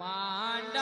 मान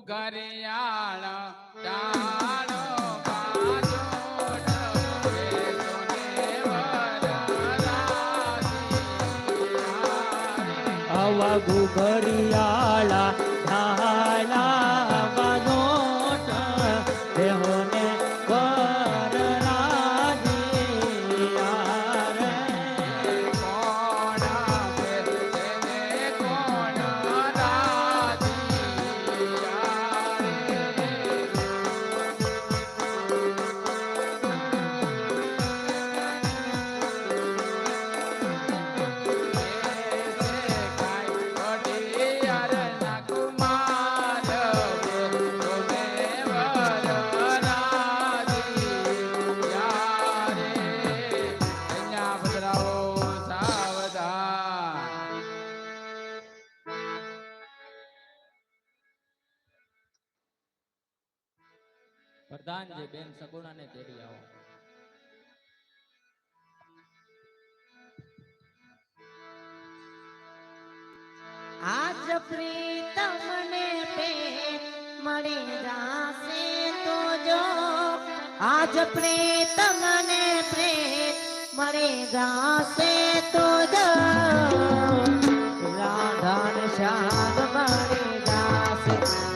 ઘુઘરિયાળ સગુણાને તેડી આવો. આજ પ્રીતમને પે મળી જાશે તો જો. આજ પ્રીતમને પ્રેત મળી જાશે તો જો. રાધા શ્યામ મળી જાશે.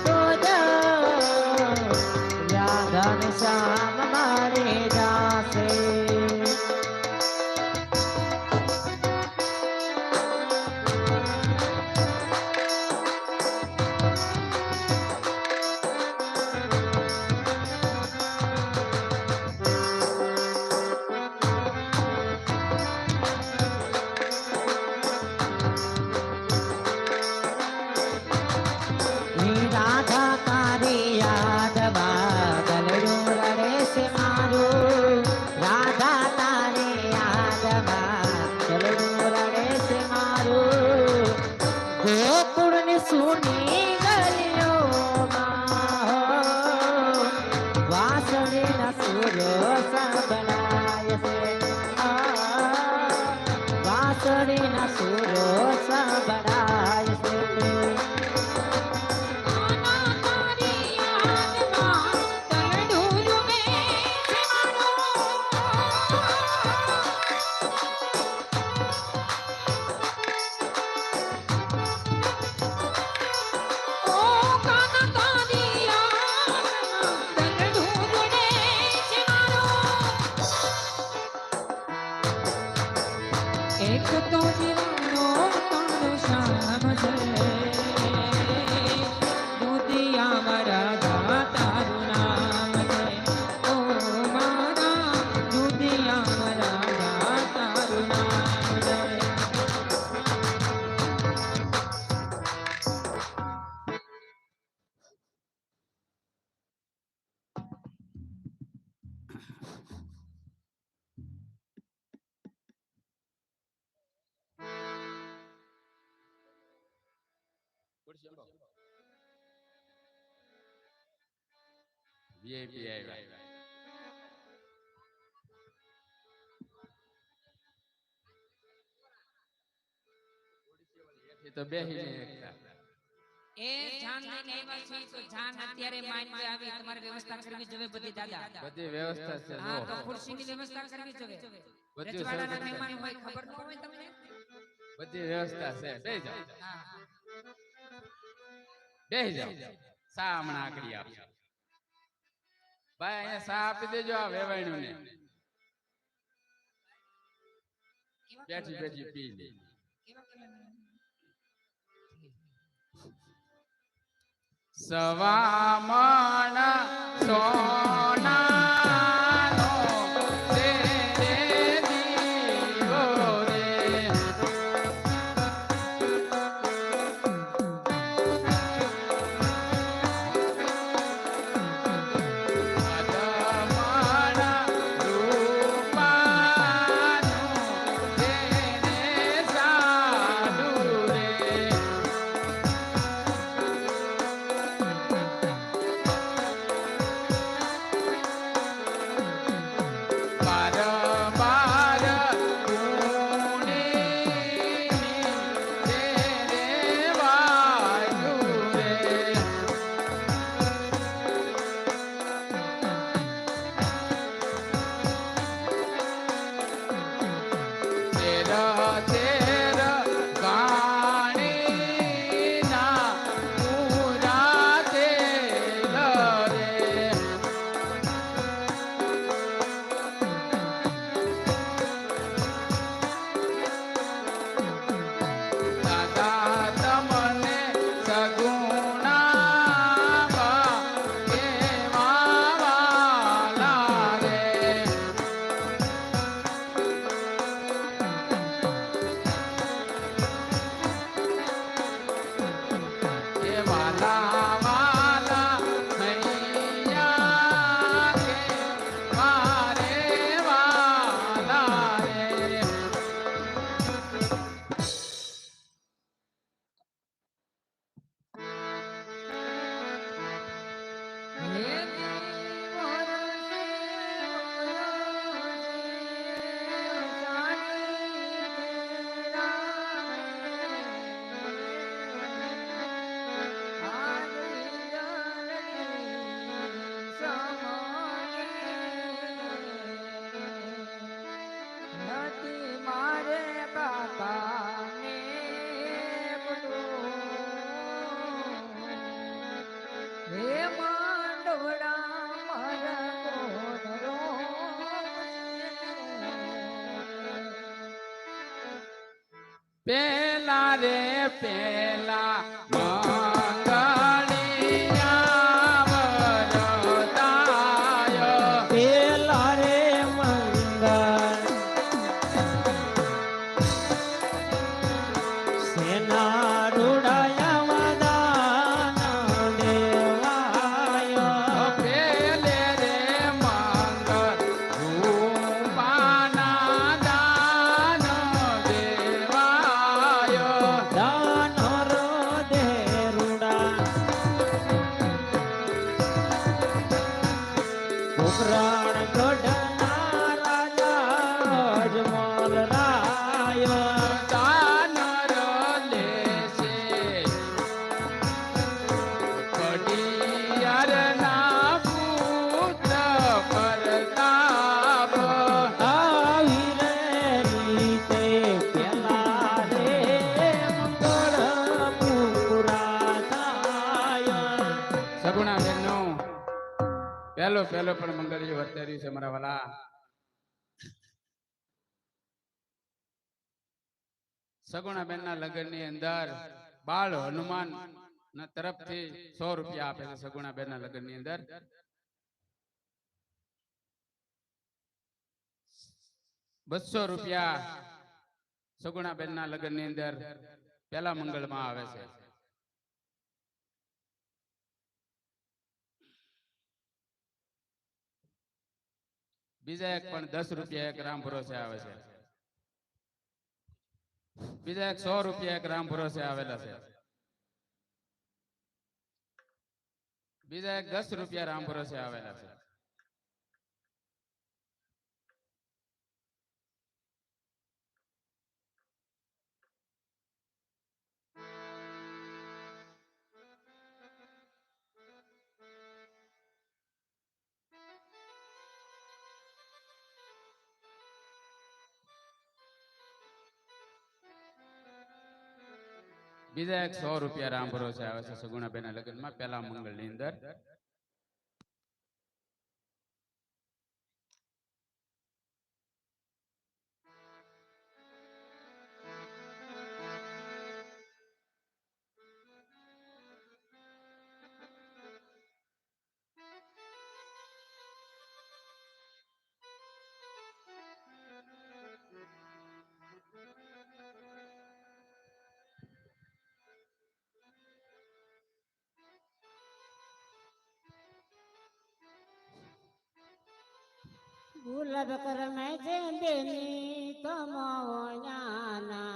VIP આવ્યા તો એકતા. એ જાન લઈને આવ્યા છે તો જાન અત્યારે માઇન્ડ આવી તમારે વ્યવસ્થા કરવી જોઈએ બધી દાદા. બધી વ્યવસ્થા છે હા તો. ખુરશીની વ્યવસ્થા કરવી જોઈએ. બધું રજવાડાના મહેમાન હોય ખબર ન હોય તમને? બધી વ્યવસ્થા છે. બેહી જાઓ. હા બેહી જાઓ. સા હમણાં આકડી ભાઈ અહીંયા સા આપી દેજો આ વેવાણ્યું બેઠી બેઠી પી લે. સવામણ સોનાનો પેલા રે પેલા ઉકરાણ ગઢના પહેલો પહેલો પણ મંગળિયું વર્તાર્યું છે મારા વાલા. સગુણા બેન ના લગ્નની અંદર બાળ હનુમાન ના તરફથી સો રૂપિયા આપે છે સગુણા બેન ના લગ્નની અંદર. બસો રૂપિયા સગુણા બેન ના લગ્નની અંદર પેલા મંગળમાં આવે છે. બીજા એક પણ દસ રૂપિયા એક રામ ભરોસે આવે છે. બીજા એક સો રૂપિયા એક રામ ભરોસે આવેલા છે. બીજા એક દસ રૂપિયા રામ ભરોસે આવેલા છે. બીજા એક સો રૂપિયા રામ ભરોસે આવે છે સગુણાબેન ના લગ્નમાં પેલા મંગળની અંદર. ગુલાબ કરમે છે બેની તમો જ્ઞાના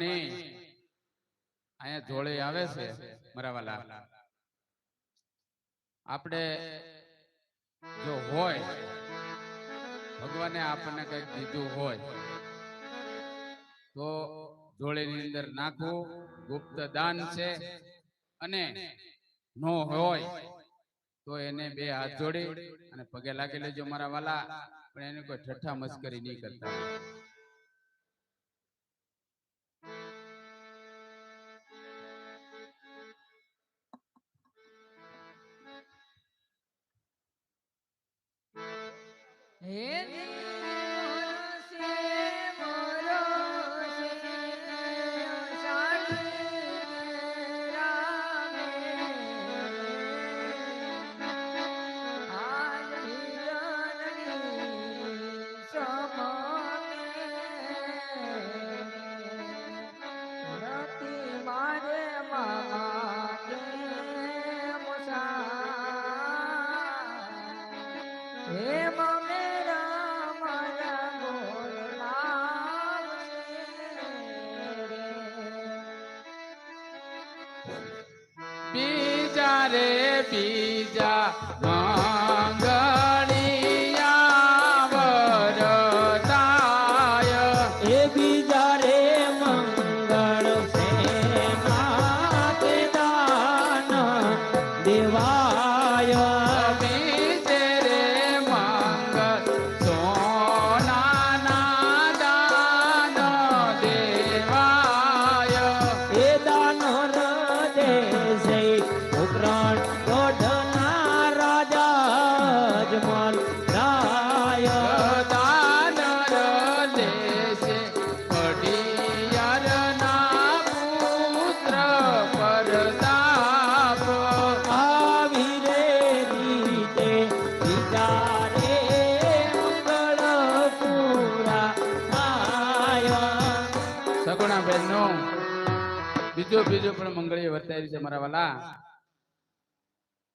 બાપાની અહીંયા જોડે આવે છે મરાવાલા. આપણે જો હોય ભગવાને આપણને કંઈક દીધું હોય તો જોડેની અંદર નાખવું ગુપ્ત દાન છે અને નો હોય તો એને બે હાથ જોડી અને પગે લાગી લેજો મારા વાલા પણ એને કોઈ ઠઠ્ઠા મસ્કરી નહીં કરતા. હે? બીજું બીજો પણ મંગળી વર્તાયેલી છે મારા વાલા.